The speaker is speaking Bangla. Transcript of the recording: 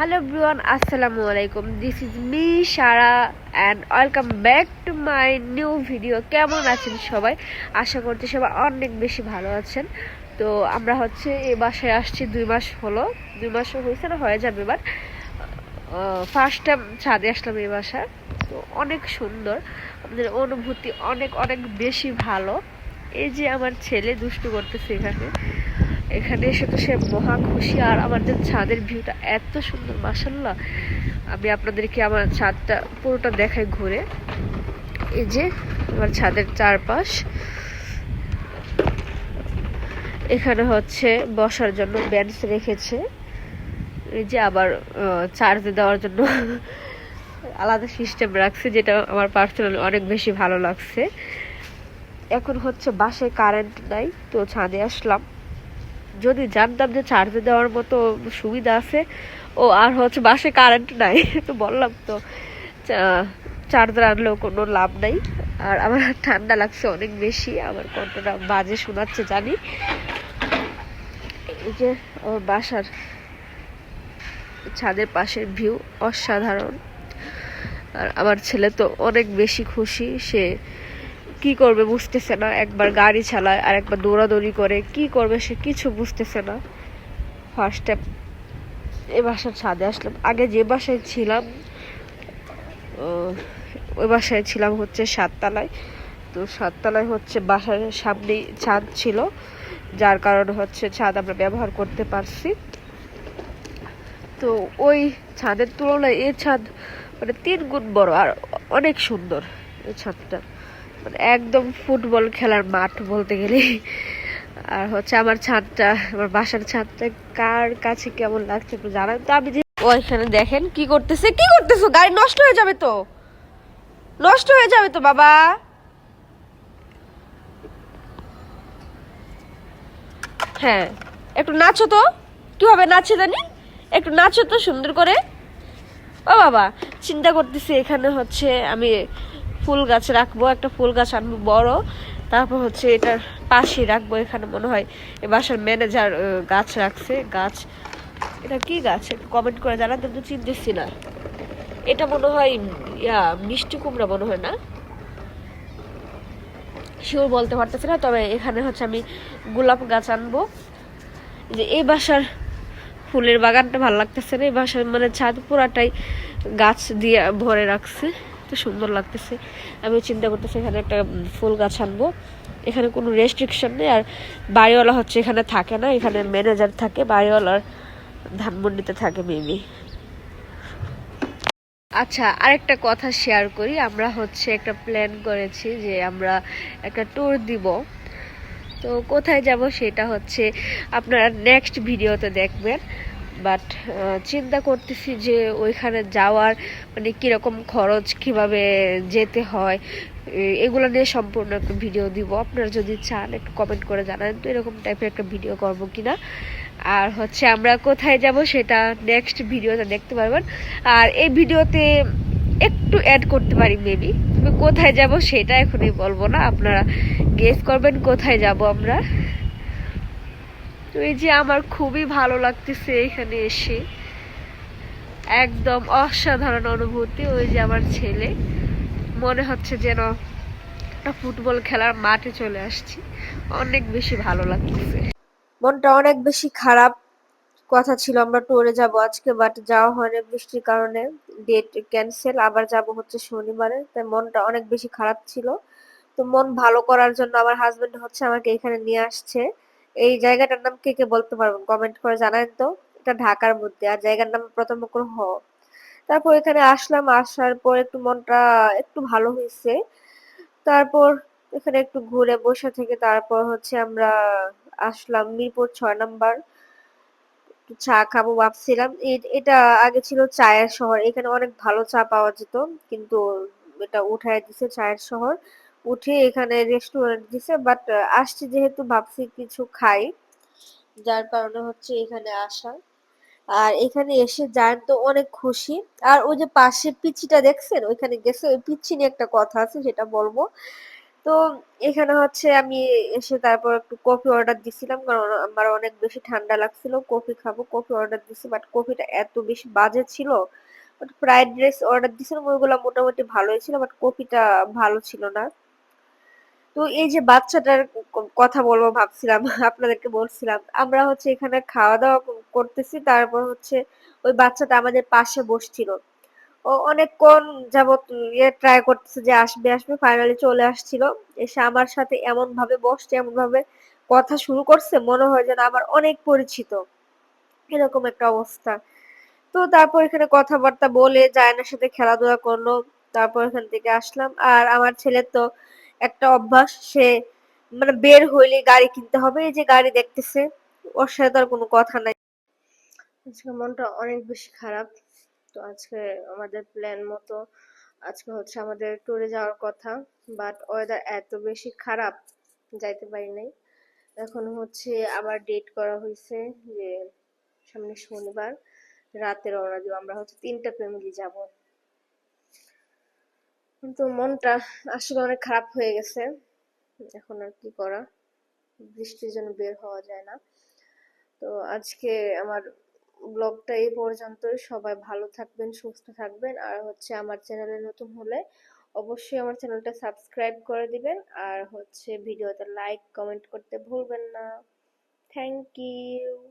হ্যালো এভরিওয়ান আসসালামু আলাইকুম this is me Sara and welcome back to my new video কেমন আছেন সবাই? আশা করছি সবাই অনেক বেশি ভালো আছেন। তো আমরা হচ্ছে এ বাসায় আসছি দুই মাস হলো। দুই মাস হয়েছে না, হয়ে যাবে এবার। ফার্স্ট টাইম ছাদে আসলাম এই বাসায়। তো অনেক সুন্দর। আমাদের অনুভূতি অনেক অনেক বেশি ভালো। এই যে আমার ছেলে দুষ্টু করতেছে এখানে। এখানে এসে তো সে মহা খুশি। আর আমাদের ছাদের ভিউটা এত সুন্দর মাসাল্লাহ আমি আপনাদেরকে আমার ছাদটা পুরোটা দেখাই ঘুরে। এই যে আমার ছাদের চারপাশ। এখানে হচ্ছে বসার জন্য বেঞ্চ রেখেছে। এই যে আবার চার্জে দেওয়ার জন্য আলাদা সিস্টেম রাখছে, যেটা আমার পার্সোনালি অনেক বেশি ভালো লাগছে। এখন হচ্ছে বাসে কারেন্ট নাই, তো ছাদে আসলাম। যদি জানতাম যে চার্জে দেওয়ার মতো সুবিধা আছে, ও আর হচ্ছে বাসে কারেন্ট নাই, তো বললাম তো চার্জার আনলেও কোনো লাভ নাই। আর আমার ঠান্ডা লাগছে অনেক বেশি, আমার কণ্ঠটা বাজে শোনাচ্ছে, জানি। এই যে আমার বাসার ছাদের পাশের ভিউ অসাধারণ। আর আমার ছেলে তো অনেক বেশি খুশি, সে কি করবে বুঝতেছে না। একবার গাড়ি চালায় আর একবার দৌড়াদৌড়ি করে, কি করবে সে কিছু বুঝতেছে না। ফার্স্ট এ বাসার ছাদে আসলাম। আগে যে বাসায় ছিলাম ওই বাসায় ছিলাম হচ্ছে সাততলায়। তো সাততলায় হচ্ছে বাসার সামনেই ছাদ ছিল, যার কারণে হচ্ছে ছাদ আমরা ব্যবহার করতে পারছি। তো ওই ছাদের তুলনায় এ ছাদ মানে তিন গুণ বড় আর অনেক সুন্দর এই ছাদটা। মানে একদম ফুটবল খেলার মাঠ বলতে গেলে। আর হচ্ছে আমার ছাদটা, আমার বাসার ছাদটা কার কাছে কেমন লাগছে একটু জানান তো আমি ওইখানে দেখেন কি করতেছে, কি করতেছো? গাড়ি নষ্ট হয়ে যাবে তো। নষ্ট হয়ে যাবে তো, বাবা। হ্যাঁ একটু নাচো তো। কীভাবে নাচে জানি? একটু নাচো তো সুন্দর করে। ও, বাবা, চিন্তা করতেছি এখানে হচ্ছে আমি ফুল গাছ রাখব, একটা ফুল গাছ আনব বড়। তারপর হচ্ছে এটার পাশে রাখব এখানে মনে হয়। এ বাসার ম্যানেজার গাছ রাখছে। গাছ, এটা কি গাছ? একটু কমেন্ট করে জানাতে তো চিনতেছি না। এটা মনে হয় ইয়া, মিষ্টি কুমড়া মনে হয় না? শিওর বলতে পারতেছি না, তবে এখানে হচ্ছে আমি গোলাপ গাছ আনব। যে এই বাসার ফুলের বাগানটা ভালো লাগতেছে না, এই বাসার মানে ছাদ পুরাটাই গাছ দিয়ে ভরে রাখছে। এত সুন্দর লাগতেছে। আমি চিন্তা করতেছি, এখানে একটা ফুল গাছ আনব। এখানে কোনো রেস্ট্রিকশন নেই, আর বাড়িওয়ালা হচ্ছে এখানে থাকে না, এখানে ম্যানেজার থাকে, বাড়িওয়ালার ধানমন্ডিতে থাকে মেবি আচ্ছা আরেকটা কথা শেয়ার করি, আমরা হচ্ছে একটা প্ল্যান করেছি যে আমরা একটা ট্যুর দিব। তো কোথায় যাব সেটা হচ্ছে আপনারা নেক্সট ভিডিওতে দেখবেন। বাট চিন্তা করতেছি যে ওইখানে যাওয়ার মানে কীরকম খরচ, কীভাবে যেতে হয় এগুলো নিয়ে সম্পূর্ণ একটা ভিডিও দিব। আপনারা যদি চান, একটু কমেন্ট করে জানান তো এরকম টাইপের একটা ভিডিও করব কিনা। আর হচ্ছে আমরা কোথায় যাব সেটা নেক্সট ভিডিওতে দেখতে পারবেন। আর এই ভিডিওতে একটু অ্যাড করতে পারি মেবি কোথায় যাব সেটা এখনই বলব না। আপনারা গেস করবেন কোথায় যাব আমরা। তো এই যে আমার খুবই ভালো লাগতেছে এখানে এসে। একদম অসাধারণ অনুভূতি, ওই যে আমার ছেলে। মনে হচ্ছে যেন ফুটবল খেলার মাঠে চলে আসছি। অনেক বেশি ভালো লাগতেছে। মনটা অনেক বেশি খারাপ কথা ছিল, আমরা ট্যুরে যাব আজকে বাট যাওয়া হয়নি বৃষ্টির কারণে। ডেট ক্যান্সেল আবার যাব হচ্ছে শনিবারে, তাই মনটা অনেক বেশি খারাপ ছিল। তো মন ভালো করার জন্য আমার হাজবেন্ড হচ্ছে আমাকে এখানে নিয়ে আসছে। এই জায়গাটার নাম কে কে বলতে পারবেন? কমেন্ট করে জানান তো। এটা ঢাকার মধ্যে। আর জায়গার নাম প্রথম করে হ। তারপর এখানে আসলাম। আসার পর একটু মনটা একটু ভালো হয়েছে। তারপর এখানে একটু ঘুরে বসে থেকে তারপর হচ্ছে আমরা আসলাম মিরপুর ছয় নাম্বার। চা খাব ভাবছিলাম। এটা আগে ছিল চায়ের শহর। এখানে অনেক ভালো চা পাওয়া যেত। কিন্তু এটা উঠায় দিছে চায়ের শহর। উঠে এখানে রেস্টুরেন্ট দিছে বাট আসছি যেহেতু ভাবছি কিছু খাই। যার কারণে হচ্ছে এখানে আসা। আর এখানে এসে জায়ন তো অনেক খুশি। আর ওই যে পাশে পিচিটা দেখছেন? ওইখানে গেছে, ওই পিচ্ছি নিয়ে একটা কথা আছে, সেটা বলব। তো এখানে হচ্ছে আমি এসে তারপর একটু কফি অর্ডার দিছিলাম, কারণ আমার অনেক বেশি ঠান্ডা লাগছিল। কফি খাব কফি অর্ডার দিছি বাট কফিটা এত বেশি বাজে ছিল। বাট ফ্রাইড রাইস অর্ডার দিছিলাম, ওইগুলো মোটামুটি ভালোই ছিল বাট কফিটা ভালো ছিল না। তো এই যে বাচ্চাটার কথা বলব ভাবছিলাম, আপনাদেরকে বলছিলাম। আমরা হচ্ছে এখানে খাওয়া দাওয়া করতেছি, তারপর হচ্ছে ওই বাচ্চাটা আমাদের পাশে বসছিল। ও অনেকক্ষণ যাবত ইয়ে ট্রাই করতেছে যে আসবে আসবে ফাইনালি চলে আসছিল। এসে আমার সাথে এমন ভাবে বসছে এমন ভাবে কথা শুরু করছে, মনে হয় যেন আমার অনেক পরিচিত। এরকম একটা অবস্থা। তো তারপর এখানে কথাবার্তা বলে জায়নার সাথে খেলাধুলা করল। তারপর এখান থেকে আসলাম। আর আমার ছেলের তো একটা অভ্যাস, সে মানে বের হইলে গাড়ি কিনতে হবে, এই যে গাড়ি দেখতেছে, ওর সাথে আর কোনো কথা নাই। আজকে মনটা অনেক বেশি খারাপ। তো আজকে আমাদের প্ল্যান মতো, আজকে হচ্ছে আমাদের ট্যুরে যাওয়ার কথা বাট ওয়েদার এত বেশি খারাপ, যাইতে পারি নাই। এখন হচ্ছে আবার ডেট করা হয়েছে যে সামনে শনিবার, রাতে রওনা দিব, আমরা হচ্ছে তিনটা ফ্যামিলি যাব। কিন্তু মনটা আসলে অনেক খারাপ হয়ে গেছে। এখন আর কি করা? বৃষ্টির জন্য বের হওয়া যায় না। তো আজকে আমার ব্লগটা এই পর্যন্তই। সবাই ভালো থাকবেন, সুস্থ থাকবেন। আর হচ্ছে আমার চ্যানেলে নতুন হলে অবশ্যই আমার চ্যানেলটা সাবস্ক্রাইব করে দিবেন। আর হচ্ছে ভিডিওতে লাইক, কমেন্ট করতে ভুলবেন না। Thank you.